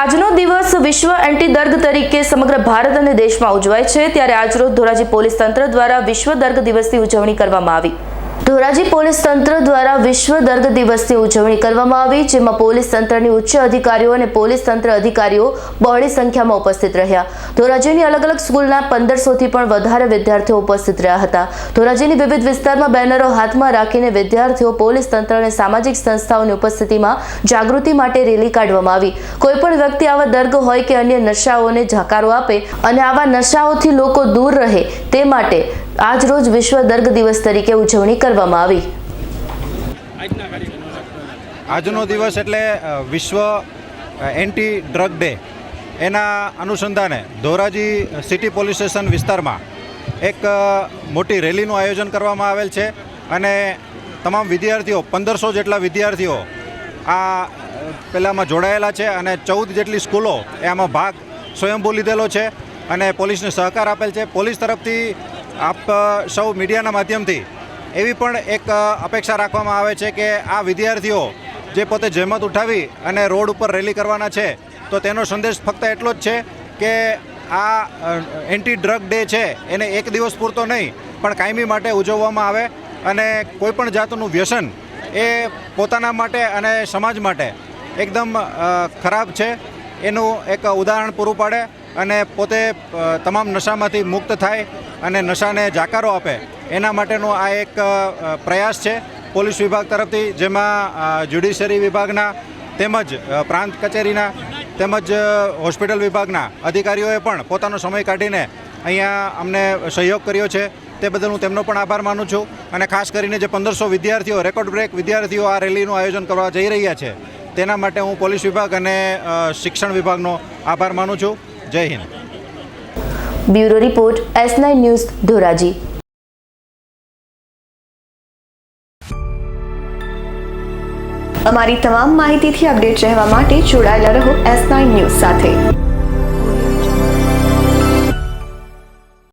આજનો દિવસ વિશ્વ એન્ટી દર્ગ તરીકે સમગ્ર ભારત અને દેશમાં ઉજવાય છે. ત્યારે આજરોજ ધોરાજી પોલીસ તંત્ર દ્વારા વિશ્વ દર્ગ દિવસની ઉજવણી કરવામાં આવી. ધોરાજી પોલીસ તંત્ર દ્વારા વિશ્વ દર્ગ દિવસની ઉજવણી કરવામાં આવી, જેમાં પોલીસ તંત્રની ઉચ્ચ અધિકારીઓ અને પોલીસ તંત્ર અધિકારીઓ બહોળી સંખ્યામાં ઉપસ્થિત રહ્યા. ધોરાજીની અલગ અલગ સ્કૂલના પંદરસોથી પણ વધારે વિદ્યાર્થીઓ ઉપસ્થિત રહ્યા હતા. ધોરાજીની વિવિધ વિસ્તારમાં બેનરો હાથમાં રાખીને વિદ્યાર્થીઓ પોલીસ તંત્ર અને સામાજિક સંસ્થાઓની ઉપસ્થિતિમાં જાગૃતિ માટે રેલી કાઢવામાં આવી. કોઈપણ વ્યક્તિ આવા દર્ગ હોય કે અન્ય નશાઓને જાકારો આપે અને આવા નશાઓથી લોકો દૂર રહે તે માટે આજ રોજ વિશ્વ દર્ગ દિવસ તરીકે ઉજવણી કરવામાં આવી. આજનો દિવસ એટલે વિશ્વ એન્ટી ડ્રગ ડે. એના અનુસંધાને ધોરાજી સિટી પોલીસ સ્ટેશન વિસ્તારમાં એક મોટી રેલીનું આયોજન કરવામાં આવેલ છે અને તમામ વિદ્યાર્થીઓ, પંદરસો જેટલા વિદ્યાર્થીઓ આ પહેલાંમાં જોડાયેલા છે અને ચૌદ જેટલી સ્કૂલો એ આમાં ભાગ સ્વયંભૂ લીધેલો છે અને પોલીસને સહકાર આપેલ છે. પોલીસ તરફથી આપ સૌ મીડિયાના માધ્યમથી એવી પણ એક અપેક્ષા રાખવામાં આવે છે કે આ વિદ્યાર્થીઓ જે પોતે જહેમત ઉઠાવી અને રોડ ઉપર રેલી કરવાના છે, તો તેનો સંદેશ ફક્ત એટલો જ છે કે આ એન્ટી ડ્રગ ડે છે, એને એક દિવસ પૂરતો નહીં, પણ કાયમી માટે ઉજવવામાં આવે અને કોઈ પણ જાતનું વ્યસન એ પોતાના માટે અને સમાજ માટે એકદમ ખરાબ છે. એનું એક ઉદાહરણ પૂરું પાડે અને પોતે તમામ નશામાંથી મુક્ત થાય અને નશાને જાકારો આપે. એના માટેનો આ એક પ્રયાસ છે પોલીસ વિભાગ તરફથી, જેમાં જ્યુડિશરી વિભાગના તેમજ પ્રાંત કચેરીના તેમજ હોસ્પિટલ વિભાગના અધિકારીઓએ પણ પોતાનો સમય કાઢીને અહીંયા અમને સહયોગ કર્યો છે. તે બદલ હું તેમનો પણ આભાર માનું છું અને ખાસ કરીને જે પંદરસો વિદ્યાર્થીઓ, રેકોર્ડ બ્રેક વિદ્યાર્થીઓ આ રેલીનું આયોજન કરવા જઈ રહ્યા છે, તેના માટે હું પોલીસ વિભાગ અને શિક્ષણ વિભાગનો આભાર માનું છું. જય Hind. Bureau report S nine news Dhoraji. અમારી તમામ માહિતીથી અપડેટ રહેવા માટે જોડાયેલા રહો એસ નાઇન ન્યૂઝ સાથે.